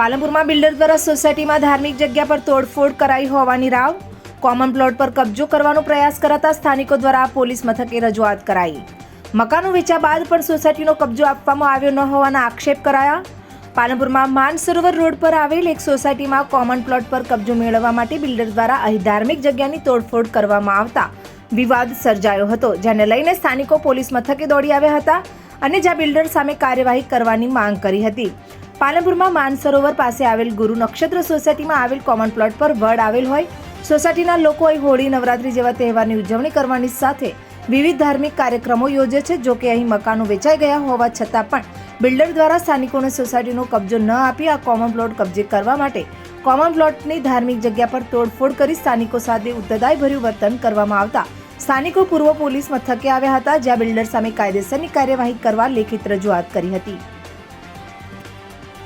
પાલનપુરમાં builder દ્વારા સોસાયટીમાં ધાર્મિક જગ્યા પર તોડફોડ કરાઈ હોવાની રાવ. કોમન પ્લોટ પર કબજો કરવાનો પ્રયાસ કરાતા સ્થાનિકો દ્વારા પોલીસ મથકે રજૂઆત કરાઈ. મકાનો વેચ્યા બાદ પણ સોસાયટીનો કબજો આપવામાં આવ્યો ન હોવાના આક્ષેપ કરાયા. પાલનપુરમાં માનસરોવર રોડ પર આવેલ એક સોસાયટીમાં કોમન પ્લોટ પર કબજો મેળવવા માટે બિલ્ડર દ્વારા અહીં ધાર્મિક જગ્યાની તોડફોડ કરવામાં આવતા વિવાદ સર્જાયો હતો, જેને લઈને સ્થાનિકો પોલીસ મથકે દોડી આવ્યા હતા. અને જ્યાં બિલ્ડર સામે કાર્યવાહી કરવાની માંગ કરી હતી. પાલનપુરમાં માનસરોવર પાસે આવેલ ગુરુ નક્ષત્ર સોસાયટીમાં આવેલ કોમન પ્લોટ પર વડ આવેલ હોય. સોસાયટીના લોકો અહીં હોળી, નવરાત્રી જેવા તહેવારની ઉજવણી કરવાની સાથે વિવિધ ધાર્મિક કાર્યક્રમો યોજે છે, જો કે અહીં મકાનો વેચાઈ ગયા હોવા છતાં પણ બિલ્ડર દ્વારા સ્થાનિકોને સોસાયટીનો કબજો ન આપી આ કોમન પ્લોટ કબજે કરવા માટે કોમન પ્લોટની ધાર્મિક જગ્યા પર તોડફોડ કરી સ્થાનિકો સાથે ઉદ્ધતાઈભર્યું વર્તન કરવામાં આવતા સ્થાનિકો પૂર્વ પોલીસ મથકે આવ્યા હતા, જ્યાં બિલ્ડર સામે કાયદેસરની કાર્યવાહી કરવા લેખિત રજૂઆત કરી હતી.